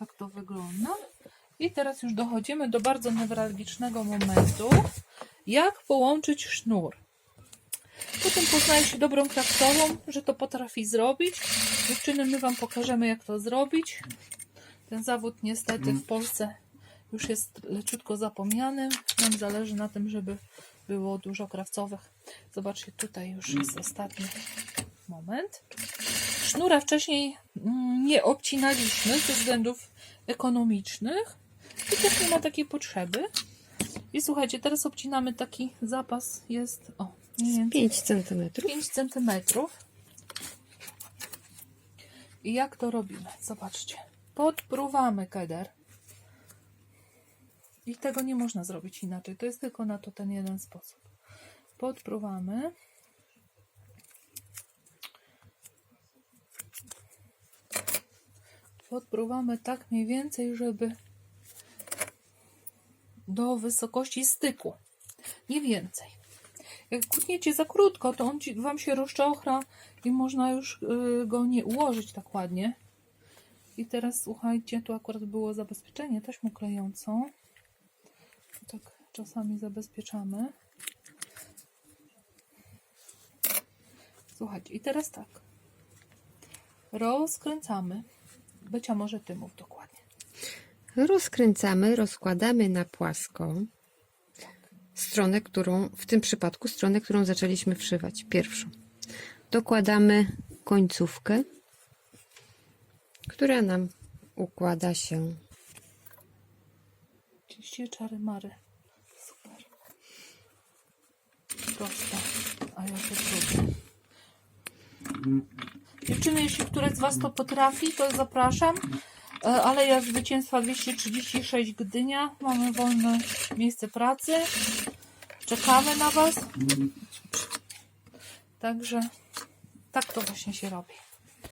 Tak to wygląda. I teraz już dochodzimy do bardzo newralgicznego momentu, jak połączyć sznur. Potem poznaje się dobrą kraftową, że to potrafi zrobić. Dziewczyny, my Wam pokażemy, jak to zrobić. Ten zawód niestety w Polsce już jest leciutko zapomniany. Nam zależy na tym, żeby było dużo krawcowych. Zobaczcie, tutaj już jest ostatni moment. Sznura wcześniej mm, nie obcinaliśmy ze względów ekonomicznych i też nie ma takiej potrzeby. I słuchajcie, teraz obcinamy taki zapas, jest o, więcej 5 cm. 5 cm. I jak to robimy? Zobaczcie. Podpruwamy keder. I tego nie można zrobić inaczej. To jest tylko na to ten jeden sposób. Podpruwamy. Podpruwamy tak mniej więcej, żeby do wysokości styku. Nie więcej. Jak kutniecie za krótko, to on wam się rozczochra i można już y, go nie ułożyć tak ładnie. I teraz słuchajcie, tu akurat było zabezpieczenie taśmą klejącą. Tak czasami zabezpieczamy. Słuchajcie, i teraz tak. Rozkręcamy. Bycia może ty mów dokładnie. Rozkręcamy, rozkładamy na płasko stronę, którą, w tym przypadku stronę, którą zaczęliśmy wszywać, pierwszą. Dokładamy końcówkę, która nam układa się Oczywiście czary mary. Super. Proste. A ja to trudne. Dziewczyny, jeśli któreś z Was to potrafi, to zapraszam. E, Aleja Zwycięstwa 236 Gdynia. Mamy wolne miejsce pracy. Czekamy na Was. Także tak to właśnie się robi.